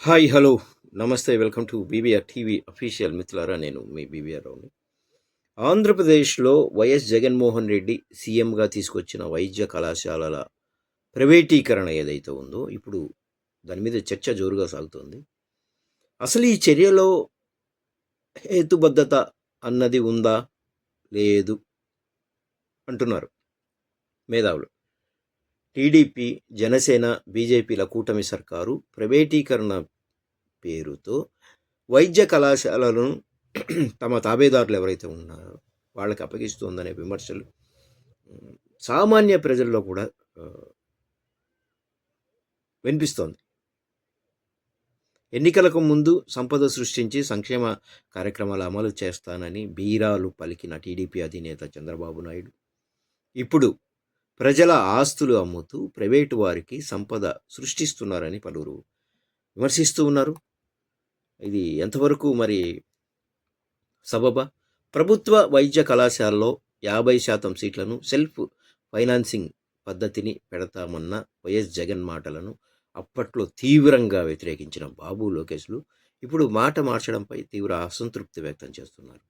Hi hello. నమస్తే welcome to BBR TV official మిత్రులారా నేను మీ బీబీఆర్ రావుని ఆంధ్రప్రదేశ్లో వైఎస్ జగన్మోహన్ రెడ్డి సీఎంగా తీసుకొచ్చిన వైద్య కళాశాలల ప్రైవేటీకరణ ఏదైతే ఉందో ఇప్పుడు దాని మీద చర్చ జోరుగా సాగుతోంది. అసలు ఈ చర్యలో హేతుబద్ధత అన్నది ఉందా? లేదు అంటున్నారు మేధావులు. టీడీపీ జనసేన బీజేపీల కూటమి సర్కారు ప్రైవేటీకరణ పేరుతో వైద్య కళాశాలను తమ తాబేదారులు ఎవరైతే ఉన్నారో వాళ్ళకి అప్పగిస్తుందనే విమర్శలు సామాన్య ప్రజల్లో కూడా వినిపిస్తోంది. ఎన్నికలకు ముందు సంపద సృష్టించి సంక్షేమ కార్యక్రమాలు అమలు చేస్తానని బీరాలు పలికిన టీడీపీ అధినేత చంద్రబాబు నాయుడు. ఇప్పుడు ప్రజల ఆస్తులు అమ్ముతూ ప్రైవేటు వారికి సంపద సృష్టిస్తున్నారని పలువురు విమర్శిస్తూ ఉన్నారు. ఇది ఎంతవరకు మరి సబబా? ప్రభుత్వ వైద్య కళాశాలలో యాభై శాతం సీట్లను సెల్ఫ్ ఫైనాన్సింగ్ పద్ధతిని పెడతామన్న వైఎస్ జగన్ మాటలను అప్పట్లో తీవ్రంగా వ్యతిరేకించిన బాబు లోకేష్లు ఇప్పుడు మాట మార్చడంపై తీవ్ర అసంతృప్తి వ్యక్తం చేస్తున్నారు.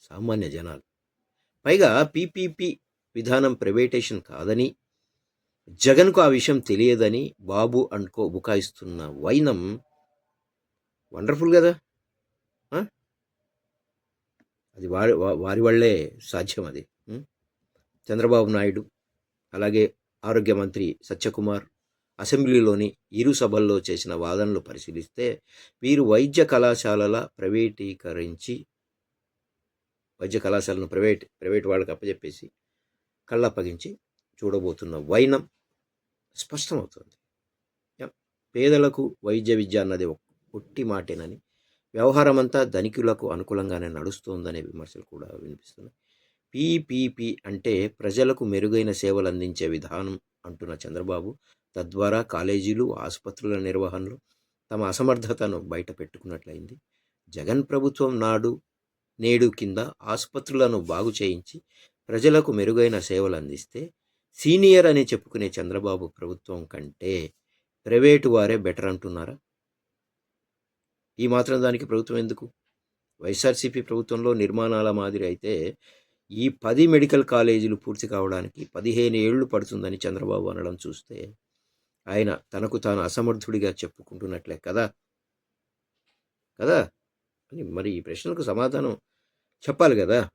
సామాన్య జనాలు. పైగా పీపీపీ విధానం ప్రైవేటేషన్ కాదని జగన్కు ఆ విషయం తెలియదని బాబు అండ్కో బుకాయిస్తున్న వైనం వండర్ఫుల్ కదా? అది వారి వారి వల్లే సాధ్యం అది. చంద్రబాబు నాయుడు అలాగే ఆరోగ్య మంత్రి సత్యకుమార్ అసెంబ్లీలోని ఇరు సభల్లో చేసిన వాదనలు పరిశీలిస్తే వీరు వైద్య కళాశాలల ప్రైవేటీకరించి వైద్య కళాశాలను ప్రైవేట్ ప్రైవేట్ వాళ్ళకి అప్పచెప్పేసి కళ్ళప్పగించి చూడబోతున్న వైనం స్పష్టమవుతుంది. పేదలకు వైద్య విద్య అన్నది ఒక ఒట్టి మాటేనని వ్యవహారం అంతా ధనికులకు అనుకూలంగానే నడుస్తోందనే విమర్శలు కూడా వినిపిస్తున్నాయి. పీపీపీ అంటే ప్రజలకు మెరుగైన సేవలు అందించే విధానం అంటున్న చంద్రబాబు తద్వారా కాలేజీలు ఆసుపత్రుల నిర్వహణలో తమ అసమర్థతను బయట పెట్టుకున్నట్లయింది. జగన్ ప్రభుత్వం నాడు నేడు కింద ఆసుపత్రులను బాగు చేయించి ప్రజలకు మెరుగైన సేవలు అందిస్తే సీనియర్ అని చెప్పుకునే చంద్రబాబు ప్రభుత్వం కంటే ప్రైవేటు వారే బెటర్ అంటున్నారా? ఈ మాత్రం దానికి ప్రభుత్వం ఎందుకు? వైఎస్ఆర్సీపీ ప్రభుత్వంలో నిర్మాణాల మాదిరి అయితే ఈ పది మెడికల్ కాలేజీలు పూర్తి కావడానికి పదిహేను ఏళ్ళు పడుతుందని చంద్రబాబు అనడం చూస్తే ఆయన తనకు తాను అసమర్థుడిగా చెప్పుకుంటున్నట్లే కదా? కదా? అని మరి ఈ ప్రశ్నలకు సమాధానం చెప్పాలి కదా?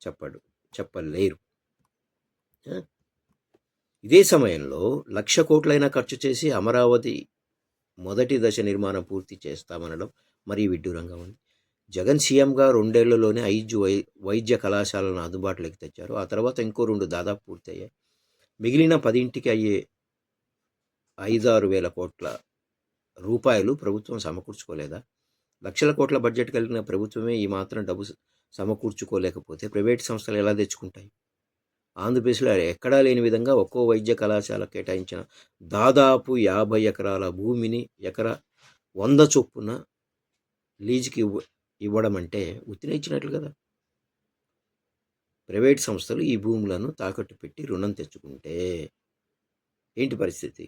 చెప్పడు. చెప్పలేరు. ఇదే సమయంలో లక్ష కోట్లైనా ఖర్చు చేసి అమరావతి మొదటి దశ నిర్మాణం పూర్తి చేస్తామనడం మరీ విడ్డూరంగా ఉంది. జగన్ సీఎంగా రెండేళ్ళలోనే ఐదు వై వైద్య కళాశాలను అందుబాటులోకి తెచ్చారు. ఆ తర్వాత ఇంకో రెండు దాదాపు పూర్తయ్యాయి. మిగిలిన పదింటికి అయ్యే ఐదారు వేల కోట్ల రూపాయలు ప్రభుత్వం సమకూర్చుకోలేదా? లక్షల కోట్ల బడ్జెట్ కలిగిన ప్రభుత్వమే ఈ మాత్రం డబ్బు సమకూర్చుకోలేకపోతే ప్రైవేట్ సంస్థలు ఎలా తెచ్చుకుంటాయి? ఆంధ్రప్రదేశ్లో ఎక్కడా లేని విధంగా ఒక్కో వైద్య కళాశాల కేటాయించిన దాదాపు యాభై ఎకరాల భూమిని ఎకరా వంద చొప్పున లీజుకి ఇవ్వ ఇవ్వడం అంటే ఉత్తిన ఇచ్చినట్లు కదా! ప్రైవేట్ సంస్థలు ఈ భూములను తాకట్టు పెట్టి రుణం తెచ్చుకుంటే ఏంటి పరిస్థితి?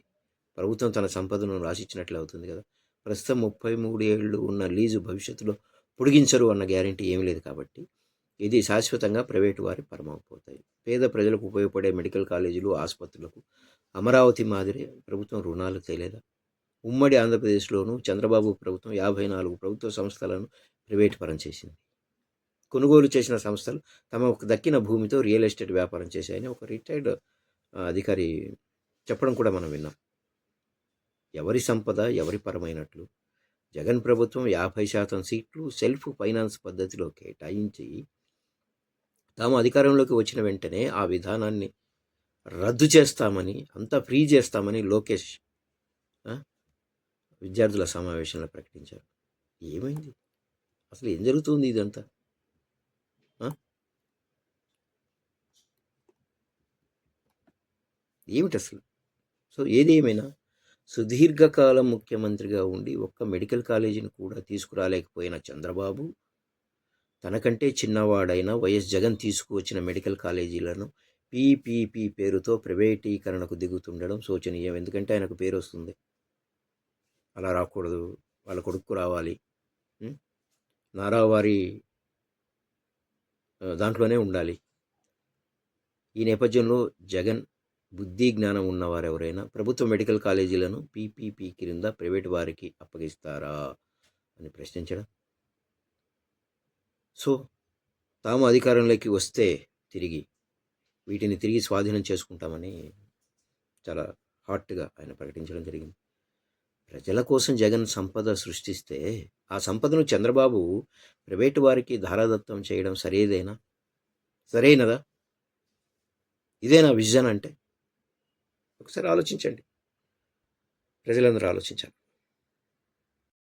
ప్రభుత్వం తన సంపదను రాసిచ్చినట్లు అవుతుంది కదా! ప్రస్తుతం ముప్పై మూడు ఏళ్ళు ఉన్న లీజు భవిష్యత్తులో పొడిగించరు అన్న గ్యారంటీ ఏమీ లేదు కాబట్టి ఇది శాశ్వతంగా ప్రైవేటు వారి పరమైపోతాయి. పేద ప్రజలకు ఉపయోగపడే మెడికల్ కాలేజీలు ఆసుపత్రులకు అమరావతి మాదిరి ప్రభుత్వం రుణాలు తేలేదా? ఉమ్మడి ఆంధ్రప్రదేశ్లోనూ చంద్రబాబు ప్రభుత్వం యాభై నాలుగు ప్రభుత్వ సంస్థలను ప్రైవేటు పరం చేసింది. కొనుగోలు చేసిన సంస్థలు తమకు దక్కిన భూమితో రియల్ ఎస్టేట్ వ్యాపారం చేశాయని ఒక రిటైర్డ్ అధికారి చెప్పడం కూడా మనం విన్నాం. ఎవరి సంపద ఎవరి పరమైనట్లు? జగన్ ప్రభుత్వం యాభై శాతం సీట్లు సెల్ఫ్ ఫైనాన్స్ పద్ధతిలో కేటాయించి తాము అధికారంలోకి వచ్చిన వెంటనే ఆ విధానాన్ని రద్దు చేస్తామని అంతా ఫ్రీ చేస్తామని లోకేష్ విద్యార్థుల సమావేశంలో ప్రకటించారు. ఏమైంది? అసలు ఏం జరుగుతుంది ఇదంతా? ఏమిటి అసలు? సో ఏది ఏమైనా? సుదీర్ఘకాలం ముఖ్యమంత్రిగా ఉండి ఒక్క మెడికల్ కాలేజీని కూడా తీసుకురాలేకపోయిన చంద్రబాబు తనకంటే చిన్నవాడైన వైఎస్ జగన్ తీసుకువచ్చిన మెడికల్ కాలేజీలను పీపీపీ పేరుతో ప్రైవేటీకరణకు దిగుతుండడం శోచనీయం. ఎందుకంటే ఆయనకు పేరు వస్తుంది. అలా రాకూడదు. వాళ్ళ కొడుకు రావాలి. నారావారి దాంట్లోనే ఉండాలి. ఈ నేపథ్యంలో జగన్ బుద్ధి జ్ఞానం ఉన్నవారు ఎవరైనా ప్రభుత్వ మెడికల్ కాలేజీలను పీపీపీ క్రింద ప్రైవేట్ వారికి అప్పగిస్తారా అని ప్రశ్నించడం. సో తాము అధికారంలోకి వస్తే తిరిగి వీటిని తిరిగి స్వాధీనం చేసుకుంటామని చాలా హాట్గా ఆయన ప్రకటించడం జరిగింది. ప్రజల కోసం జగన్ సంపద సృష్టిస్తే ఆ సంపదను చంద్రబాబు ప్రైవేటు వారికి ధారాదత్తం చేయడం సరేదేనా సరైనదా? ఇదేనా విజన్ అంటే? ఒకసారి ఆలోచించండి. ప్రజలందరూ ఆలోచించాలి.